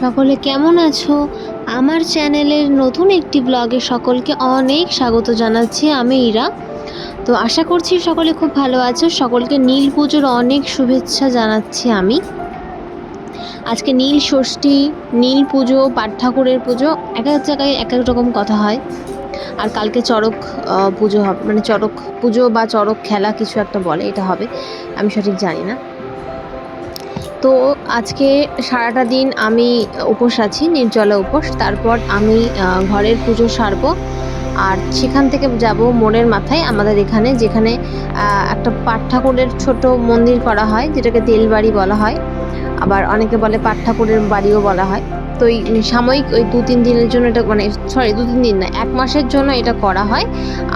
সকলে কেমন আছো? আমার চ্যানেলের নতুন একটি ব্লগে সকলকে অনেক স্বাগত জানাচ্ছি আমি ইরা। তো আশা করছি সকলে খুব ভালো আছো। সকলকে নীল পুজোর অনেক শুভেচ্ছা জানাচ্ছি আমি। আজকে নীল ষষ্ঠী, নীল পুজো, পাট ঠাকুরের পুজো, এক এক জায়গায় এক এক রকম কথা হয়। আর কালকে চড়ক পুজো হবে মানে চড়ক পুজো বা চড়ক খেলা কিছু একটা বলে, এটা হবে। আমি সঠিক জানি না। তো আজকে সারাটা দিন আমি উপোস আছি, নির্জলা উপোস। তারপর আমি ঘরের পুজো সারবো। আর সেখান থেকে যাব মোড়ের মাথায় আমাদের এখানে, যেখানে একটা পাট ঠাকুরের ছোট মন্দির করা হয়, যেটাকে তেলবাড়ি বলা হয়। আবার অনেকে বলে পাট ঠাকুরের বাড়িও বলা হয়। তো এই সাময়িক ওই দু তিন দিনের জন্য এটা মানে সরি দু তিন দিন না, এক মাসের জন্য এটা করা হয়।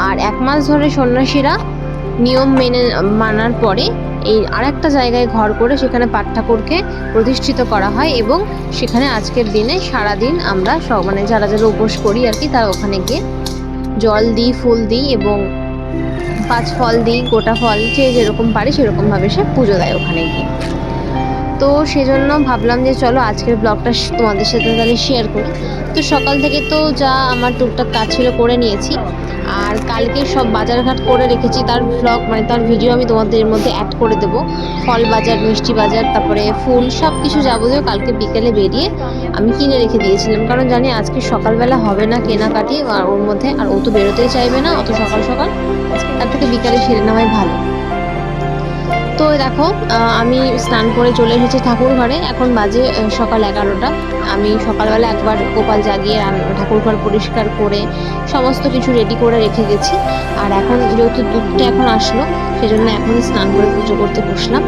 আর এক মাস ধরে সন্ন্যাসীরা নিয়ম মেনে, মানার পরে এই আরেকটা জায়গায় ঘর করে সেখানে পাট ঠাকুরকে প্রতিষ্ঠিত করা হয় এবং সেখানে আজকের দিনে সারা দিন আমরা সব মানে যারা যারা উপোস করি আর কি, তারা ওখানে গিয়ে জল দিই, ফুল দিই এবং পাঁচ ফল দিই, গোটা ফল যে যেরকম পারে সেরকমভাবে সে পুজো দেয় ওখানে গিয়ে। তো সেজন্য ভাবলাম যে চলো আজকের ব্লগটা তোমাদের সাথে তাহলে শেয়ার করি। তো সকাল থেকে তো যা আমার টুকটাক কাজ ছিল করে নিয়েছি। আর কালকে সব বাজারঘাট করে রেখেছি, তার ব্লগ মানে তার ভিডিও আমি তোমাদের মধ্যে অ্যাড করে দেবো। ফল বাজার, মিষ্টি বাজার, তারপরে ফুল সব কিছু যাবতীয় কালকে বিকেলে বেরিয়ে আমি কিনে রেখে দিয়েছিলাম। কারণ জানি আজকে সকালবেলা হবে না কেনাকাটি, আর ওর মধ্যে, আর ও তো বেরোতেই চাইবে না, অত সকাল সকাল। তার থেকে বিকালে সেরে নেওয়াই ভালো। তো দেখো আমি স্নান করে চলে এসেছি ঠাকুর ঘরে। এখন বাজে সকাল এগারোটা। আমি সকালবেলা একবার গোপাল জাগিয়ে ঠাকুর ঘর পরিষ্কার করে সমস্ত কিছু রেডি করে রেখে গেছি। আর এখন যেহেতু দুধটা এখন আসলো, সেজন্য এখনই স্নান করে পুজো করতে বসলাম।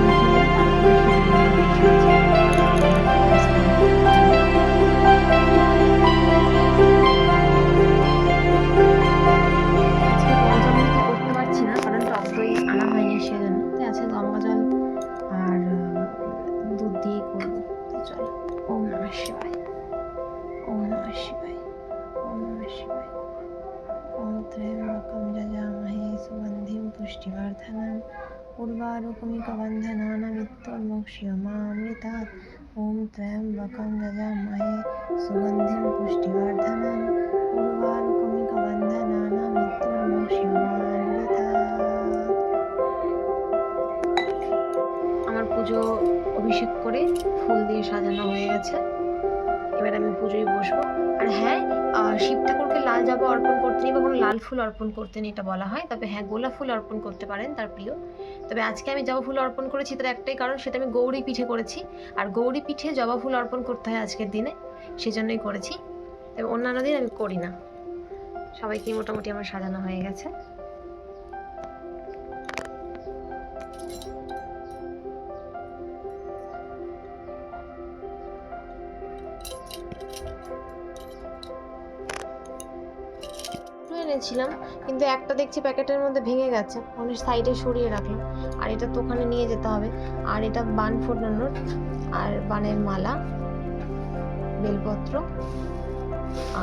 পুষ্টিবর্ধনম উর্বারুকমিকবন্ধনানামিত্তমোক্ষ্যমামৃতাৎ ওম ত্র্যম্বকম যজামহে সুগন্ধিম পুষ্টিবর্ধনম আমার পুজো অভিষেক করে ফুল দিয়ে সাজানো হয়ে গেছে। এবার আমি পুজোয় বসবো। আর হ্যাঁ শিব ঠাকুরকে লাল জবা অর্পণ করতে নেই বা কোনো লাল ফুল অর্পণ করতেন, এটা বলা হয়। তবে হ্যাঁ গোলাপ ফুল অর্পণ করতে পারেন তার প্রিয়। তবে আজকে আমি জবা ফুল অর্পণ করেছি, তার একটাই কারণ সেটা আমি গৌরী পিঠে করেছি। আর গৌরী পিঠে জবা ফুল অর্পণ করতে হয় আজকের দিনে, সেজন্যই করেছি। তবে অন্যান্য দিন আমি করি না। সবাইকে মোটামুটি আমার সাজানো হয়ে গেছে। এনেছিলাম কিন্তু একটা দেখছি প্যাকেটের মধ্যে ভেঙে গেছে, অনেক সাইডে সরিয়ে রাখলাম। আর এটা তো ওখানে নিয়ে যেতে হবে। আর এটা বান ফোটানোর, আর বানের মালা, বেলপত্র,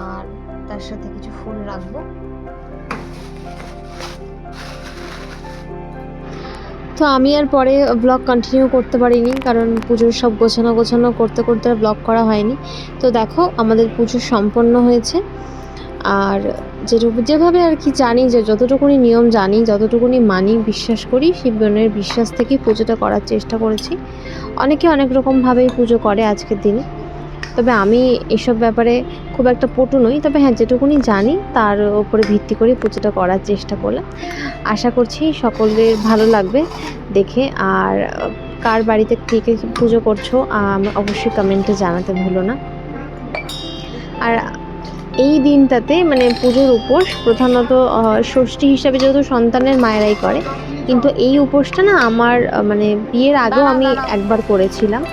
আর তার সাথে কিছু ফুল রাখব। তো আমি আর পরে ব্লগ কন্টিনিউ করতে পারিনি, কারণ পুজোর সব গোছানো গোছানো করতে করতে ব্লগ করা হয়নি। তো দেখো, আমাদের পুজো সম্পন্ন হয়েছে। আর যেটুকু যেভাবে আর কি জানি যে যতটুকুনি নিয়ম জানি, যতটুকুনি মানি, বিশ্বাস করি বোনের বিশ্বাস থেকেই পুজোটা করার চেষ্টা করেছি। অনেকে অনেক রকমভাবেই পুজো করে আজকের দিনে। তবে আমি এসব ব্যাপারে খুব একটা পটু নই। তবে হ্যাঁ যেটুকুনি জানি তার উপরে ভিত্তি করে পুজোটা করার চেষ্টা করলাম। আশা করছি সকলের ভালো লাগবে দেখে। আর কার বাড়িতে কে কে পুজো করছ অবশ্যই কমেন্টে জানাতে ভুলো না। আর এই দিনটাতে মানে পুজোর উপোস প্রধানত ষষ্ঠী হিসাবে যেহেতু সন্তানের মায়েরাই করে, কিন্তু এই উপোসটা না আমার মানে বিয়ের আগেও আমি একবার করেছিলাম।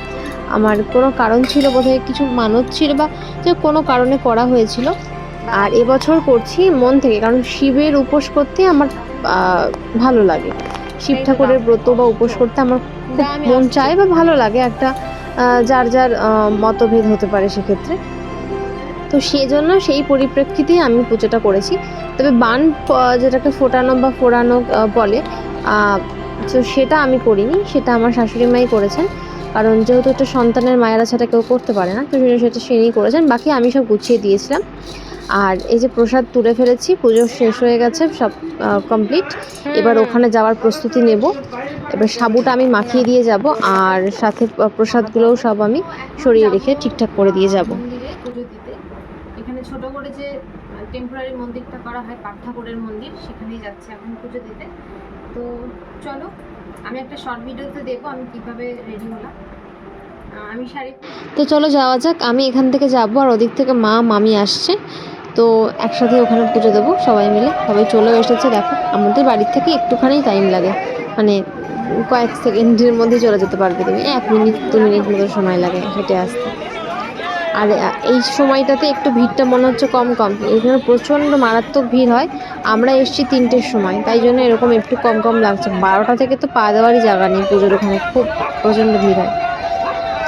আমার কোনো কারণ ছিল বোধহয়, কিছু মানত ছিল বা যে কোনো কারণে করা হয়েছিল। আর এবছর করছি মন থেকে, কারণ শিবের উপোস করতে আমার ভালো লাগে। শিব ঠাকুরের ব্রত বা উপোস করতে আমার খুব মন চায় বা ভালো লাগে। একটা যার যার মতভেদ হতে পারে সেক্ষেত্রে। তো সেজন্য সেই পরিপ্রেক্ষিতে আমি পুজোটা করেছি। তবে বান যেটাকে ফোটানো বা ফোড়ানো বলে তো সেটা আমি করিনি সেটা আমার শাশুড়ি মাই করেছেন। কারণ যেহেতু একটা সন্তানের মায়েরা ছাড়া কেউ করতে পারে না তো সেটা সেটা সেনেই করেছেন। বাকি আমি সব গুছিয়ে দিয়েছিলাম। আর এই যে প্রসাদ তুলে ফেলেছি পুজো শেষ হয়ে গেছে সব কমপ্লিট এবার ওখানে যাওয়ার প্রস্তুতি নেব। এবার সাবুটা আমি মাখিয়ে দিয়ে যাব আর সাথে প্রসাদগুলোও সব আমি সরিয়ে রেখে ঠিকঠাক করে দিয়ে যাব মন্দিরে পুজো দিতে এখানে ছোট করে যে টেম্পোরারি মন্দিরটা করা হয় পাঠ ঠাকুরের মন্দির, সেখানেই যাচ্ছে এখন পুজো দিতে। তো চলো, আমি একটা শর্ট ভিডিওতে দেবো আমি কীভাবে রেডি হলাম। আমি শাড়ি তো চলো যাওয়া যাক, আমি এখান থেকে যাব আর ওদিক থেকে মা, মামি আসছে। তো একসাথে ওখানে পুজো দেবো সবাই মিলে। সবাই চলেও এসেছে, দেখো, আমাদের বাড়ির থেকে একটুখানি টাইম লাগে। মানে কয়েক সেকেন্ডের মধ্যে চলে যেতে পারবে তুমি। এক মিনিট, দু মিনিট মতো সময় লাগে হেঁটে আসতে। আর এই সময়টাতে একটু ভিড়টা মনে হচ্ছে কম কম। এখানে প্রচণ্ড মারাত্মক ভিড় হয়। আমরা এসেছি তিনটের সময়। তাই জন্য এরকম একটু কম কম লাগছে। বারোটা থেকে তো পা দেওয়ারই জায়গা নেই পুজোর ওখানে। খুব প্রচণ্ড ভিড় হয়।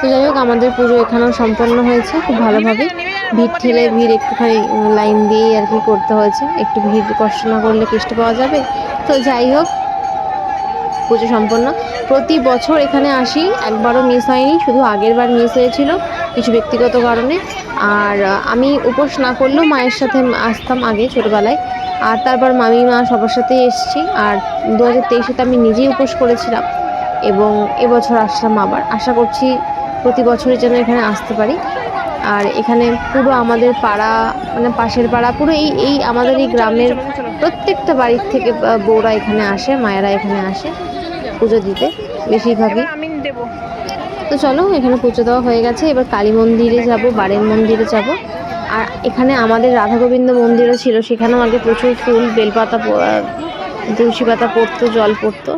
তো যাই হোক, আমাদের পুজো এখানেও সম্পন্ন হয়েছে খুব ভালোভাবে। ভিড় ঠেলে ভিড় একটুখানি লাইন দিয়েই আর কি করতে হয়েছে। একটু ভিড় কষ্ট না করলে কেষ্ট পাওয়া যাবে। তো যাই হোক পুজো সম্পন্ন। প্রতি বছর এখানে আসি, একবারও মিস হয়নি, শুধু আগের বার মিস হয়েছিল কিছু ব্যক্তিগত কারণে। আর আমি উপোস না করলেও মায়ের সাথে আসতাম আগে ছোটোবেলায়। আর তারপর মামি মা সবার সাথেই এসেছি। আর দু হাজার তেইশে আমি নিজেই উপোস করেছিলাম এবং এবছর আসলাম আবার। আশা করছি প্রতি বছরই যেন এখানে আসতে পারি। আর এখানে পুরো আমাদের পাড়া মানে পাশের পাড়া, পুরো এই এই আমাদের এই গ্রামের প্রত্যেকটা বাড়ির থেকে বউরা এখানে আসে, মায়েরা এখানে আসে। পুজো দিতে বেশিরভাগই। আমি দেব। তো চলো এখানে পুজো দেওয়া হয়ে গেছে। এবার কালী মন্দিরে যাব বাড়ির মন্দিরে যাব। আর এখানে আমাদের রাধা গোবিন্দ মন্দিরও ছিল সেখানেও আগে প্রচুর ফুল বেলপাতা তুলসী পাতা পড়তো জল পড়তো।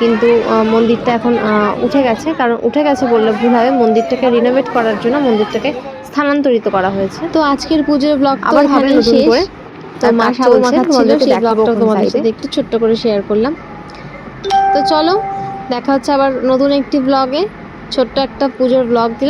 কিন্তু মন্দিরটা এখন উঠে গেছে। কারণ উঠে গেছে বললে ভুল হবে। মন্দিরটাকে রিনোভেট করার জন্য মন্দিরটাকে স্থানান্তরিত করা হয়েছে। তো আজকের পুজোর ব্লগ আবার হবে নতুন করে। তো মা সাবু চলছে, সেই ব্লগটা তোমাদের সাথে একটু ছোট্ট করে শেয়ার করলাম। তো চলো দেখা হচ্ছে আবার নতুন একটি ব্লগে ছোট্ট একটা পুজোর ব্লগ দিলাম।